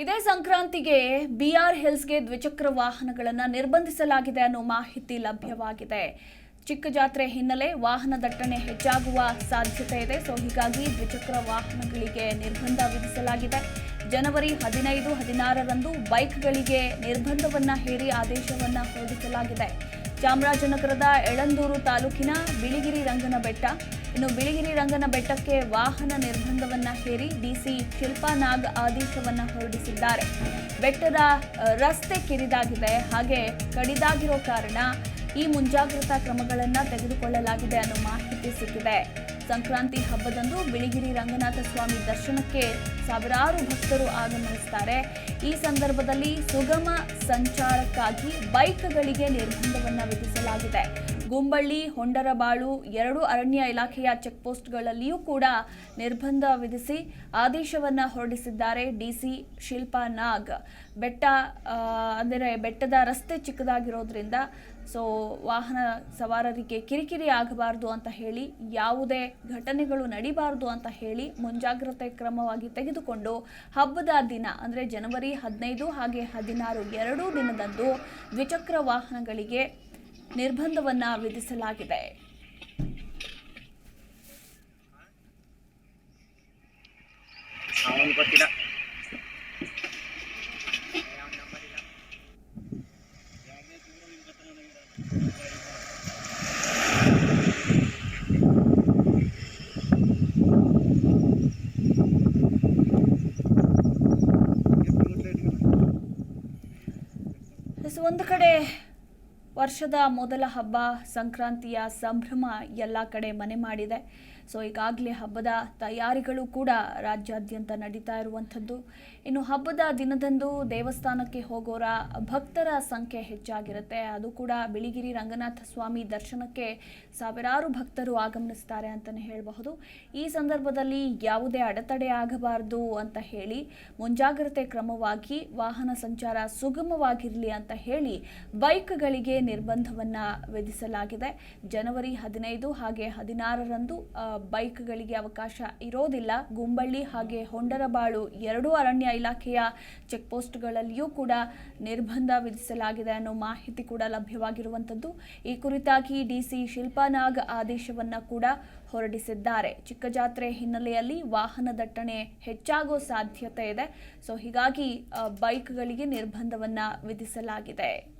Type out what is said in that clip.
ಇದೇ ಸಂಕ್ರಾಂತಿಗೆ ಬಿಆರ್ ಹಿಲ್ಸ್ಗೆ ದ್ವಿಚಕ್ರ ವಾಹನಗಳನ್ನು ನಿರ್ಬಂಧಿಸಲಾಗಿದೆ ಅನ್ನೋ ಮಾಹಿತಿ ಲಭ್ಯವಾಗಿದೆ. ಚಿಕ್ಕ ಜಾತ್ರೆ ಹಿನ್ನೆಲೆ ವಾಹನ ದಟ್ಟಣೆ ಹೆಚ್ಚಾಗುವ ಸಾಧ್ಯತೆ ಇದೆ. ಸೊ, ಹೀಗಾಗಿ ದ್ವಿಚಕ್ರ ವಾಹನಗಳಿಗೆ ನಿರ್ಬಂಧ ವಿಧಿಸಲಾಗಿದೆ. ಜನವರಿ ಹದಿನೈದು, ಹದಿನಾರರಂದು ಬೈಕ್ಗಳಿಗೆ ನಿರ್ಬಂಧವನ್ನು ಹೇರಿ ಆದೇಶವನ್ನು ಹೊರಡಿಸಲಾಗಿದೆ. ಚಾಮರಾಜನಗರದ ಎಳಂದೂರು ತಾಲೂಕಿನ ಬಿಳಿಗಿರಿ ರಂಗನ ಬೆಟ್ಟ ಇನ್ನು ಬಿಳಿಗಿರಿ ರಂಗನ ಬೆಟ್ಟಕ್ಕೆ ವಾಹನ ನಿರ್ಬಂಧವನ್ನ ಹೇರಿ ಡಿಸಿ ಶಿಲ್ಪಾ ನಾಗ್ ಆದೇಶವನ್ನ ಹೊರಡಿಸಿದ್ದಾರೆ. ಬೆಟ್ಟದ ರಸ್ತೆ ಕಿರಿದಾಗಿದೆ ಹಾಗೆ ಕಡಿದಾಗಿರೋ ಕಾರಣ ಈ ಮುಂಜಾಗ್ರತಾ ಕ್ರಮಗಳನ್ನ ತೆಗೆದುಕೊಳ್ಳಲಾಗಿದೆ ಅನ್ನೋ ಮಾಹಿತಿ ಸಿಕ್ಕಿದೆ. ಸಂಕ್ರಾಂತಿ ಹಬ್ಬದಂದು ಬಿಳಿಗಿರಿ ರಂಗನಾಥ ಸ್ವಾಮಿ ದರ್ಶನಕ್ಕೆ ಸಾವಿರಾರು ಭಕ್ತರು ಆಗಮನಿಸ್ತಾರೆ ಈ ಸಂದರ್ಭದಲ್ಲಿ ಸುಗಮ ಸಂಚಾರಕ್ಕಾಗಿ ಬೈಕ್ಗಳಿಗೆ ನಿರ್ಬಂಧವನ್ನು ವಿಧಿಸಲಾಗಿದೆ. ಗುಂಬಳ್ಳಿ, ಹೊಂಡರಬಾಳು ಎರಡು ಅರಣ್ಯ ಇಲಾಖೆಯ ಚೆಕ್ಪೋಸ್ಟ್ಗಳಲ್ಲಿಯೂ ಕೂಡ ನಿರ್ಬಂಧ ವಿಧಿಸಿ ಆದೇಶವನ್ನು ಹೊರಡಿಸಿದ್ದಾರೆ. ಡಿಸಿ ಶಿಲ್ಪಾ ನಾಗ್ ಬೆಟ್ಟ ಅಂದರೆ ಬೆಟ್ಟದ ರಸ್ತೆ ಚಿಕ್ಕದಾಗಿರೋದ್ರಿಂದ ಸೊ ವಾಹನ ಸವಾರರಿಗೆ ಕಿರಿಕಿರಿ ಆಗಬಾರ್ದು ಅಂತ ಹೇಳಿ, ಯಾವುದೇ ಘಟನೆಗಳು ನಡಿಬಾರ್ದು ಅಂತ ಹೇಳಿ ಮುಂಜಾಗ್ರತೆ ಕ್ರಮವಾಗಿ ತೆಗೆದುಕೊಂಡು ಹಬ್ಬದ ದಿನ, ಅಂದರೆ ಜನವರಿ ಹದಿನೈದು ಹಾಗೆ ಹದಿನಾರು ಎರಡೂ ದಿನದಂದು ದ್ವಿಚಕ್ರ ವಾಹನಗಳಿಗೆ ನಿರ್ಬಂಧವನ್ನ ವಿಧಿಸಲಾಗಿದೆ. ಒಂದು ಕಡೆ ವರ್ಷದ ಮೊದಲ ಹಬ್ಬ ಸಂಕ್ರಾಂತಿಯ ಸಂಭ್ರಮ ಎಲ್ಲ ಕಡೆ ಮನೆ ಮಾಡಿದೆ. ಸೊ ಈಗಾಗಲೇ ಹಬ್ಬದ ತಯಾರಿಗಳು ಕೂಡ ರಾಜ್ಯಾದ್ಯಂತ ನಡೀತಾ ಇರುವಂಥದ್ದು. ಇನ್ನು ಹಬ್ಬದ ದಿನದಂದು ದೇವಸ್ಥಾನಕ್ಕೆ ಹೋಗೋರ ಭಕ್ತರ ಸಂಖ್ಯೆ ಹೆಚ್ಚಾಗಿರುತ್ತೆ. ಅದು ಕೂಡ ಬಿಳಿಗಿರಿ ರಂಗನಾಥ ಸ್ವಾಮಿ ದರ್ಶನಕ್ಕೆ ಸಾವಿರಾರು ಭಕ್ತರು ಆಗಮನಿಸ್ತಾರೆ ಅಂತಲೇ ಹೇಳಬಹುದು. ಈ ಸಂದರ್ಭದಲ್ಲಿ ಯಾವುದೇ ಅಡೆತಡೆ ಆಗಬಾರದು ಅಂತ ಹೇಳಿ, ಮುಂಜಾಗ್ರತೆ ಕ್ರಮವಾಗಿ ವಾಹನ ಸಂಚಾರ ಸುಗಮವಾಗಿರಲಿ ಅಂತ ಹೇಳಿ ಬೈಕ್ಗಳಿಗೆ ನಿರ್ಬಂಧವನ್ನು ವಿಧಿಸಲಾಗಿದೆ. ಜನವರಿ ಹದಿನೈದು ಹಾಗೆ ಹದಿನಾರರಂದು ಬೈಕ್ಗಳಿಗೆ ಅವಕಾಶ ಇರೋದಿಲ್ಲ. ಗುಂಬಳ್ಳಿ ಹಾಗೆ ಹೊಂಡರಬಾಳು ಎರಡೂ ಅರಣ್ಯ ಇಲಾಖೆಯ ಚೆಕ್ಪೋಸ್ಟ್ಗಳಲ್ಲಿಯೂ ಕೂಡ ನಿರ್ಬಂಧ ವಿಧಿಸಲಾಗಿದೆ ಅನ್ನೋ ಮಾಹಿತಿ ಕೂಡ ಲಭ್ಯವಾಗಿರುವಂಥದ್ದು. ಈ ಕುರಿತಾಗಿ ಡಿಸಿ ಶಿಲ್ಪಾನಾಗ್ ಆದೇಶವನ್ನು ಕೂಡ ಹೊರಡಿಸಿದ್ದಾರೆ. ಚಿಕ್ಕ ಜಾತ್ರೆ ಹಿನ್ನೆಲೆಯಲ್ಲಿ ವಾಹನ ದಟ್ಟಣೆ ಹೆಚ್ಚಾಗೋ ಸಾಧ್ಯತೆ ಇದೆ. ಸೊ, ಹೀಗಾಗಿ ಬೈಕ್ಗಳಿಗೆ ನಿರ್ಬಂಧವನ್ನು ವಿಧಿಸಲಾಗಿದೆ.